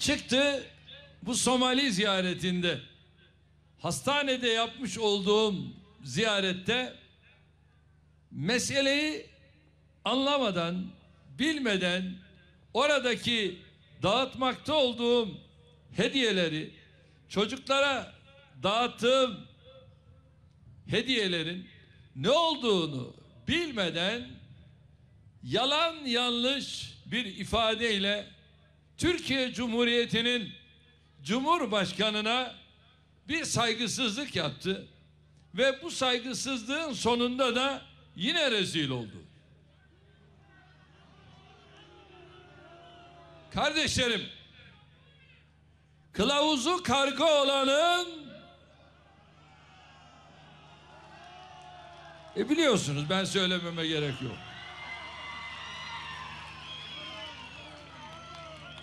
çıktı bu Somali ziyaretinde. Hastanede yapmış olduğum ziyarette meseleyi anlamadan, bilmeden oradaki dağıtmakta olduğum hediyeleri çocuklara dağıttığım hediyelerin ne olduğunu bilmeden yalan yanlış bir ifadeyle Türkiye Cumhuriyeti'nin Cumhurbaşkanına bir saygısızlık yaptı ve bu saygısızlığın sonunda da yine rezil oldu. Kardeşlerim, kılavuzu karga olanın e biliyorsunuz ben söylememe gerek yok.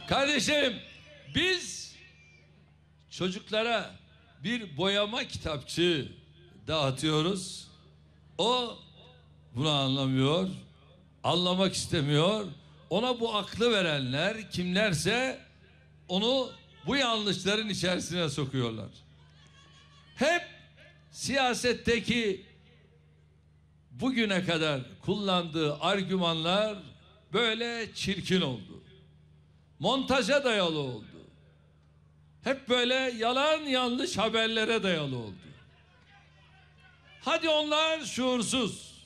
Kardeşlerim biz çocuklara bir boyama kitapçığı dağıtıyoruz. O bunu anlamıyor, anlamak istemiyor. Ona bu aklı verenler kimlerse onu bu yanlışların içerisine sokuyorlar. Hep siyasetteki bugüne kadar kullandığı argümanlar böyle çirkin oldu. Montaja dayalı oldu. Hep böyle yalan yanlış haberlere dayalı oldu. Hadi onlar şuursuz.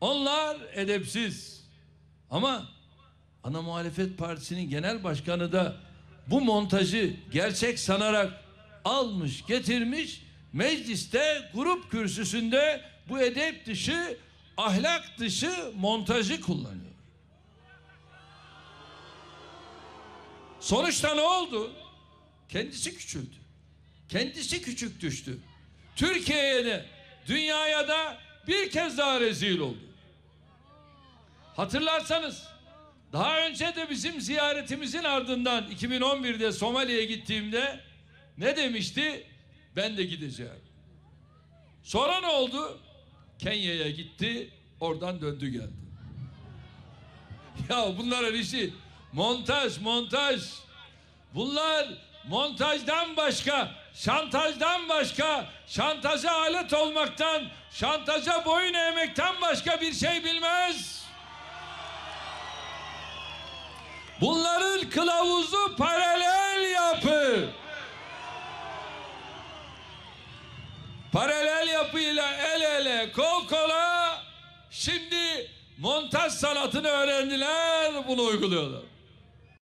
Onlar edepsiz. Ama ana muhalefet partisinin genel başkanı da bu montajı gerçek sanarak almış getirmiş mecliste grup kürsüsünde bu edep dışı ahlak dışı montajı kullanıyor. Sonuçta ne oldu? Kendisi küçüldü. Kendisi küçük düştü. Türkiye'ye de dünyaya da bir kez daha rezil oldu. Hatırlarsanız daha önce de bizim ziyaretimizin ardından 2011'de Somali'ye gittiğimde ne demişti? Ben de gideceğim. Sonra ne oldu? Kenya'ya gitti, oradan döndü geldi. Ya bunların işi montaj, montaj. Bunlar montajdan başka, şantajdan başka, şantaja alet olmaktan, şantaja boyun eğmekten başka bir şey bilmez. Bunların kılavuzu paralel yapı. Paralel yapıyla el ele, kol kola şimdi montaj sanatını öğrendiler, bunu uyguluyorlar.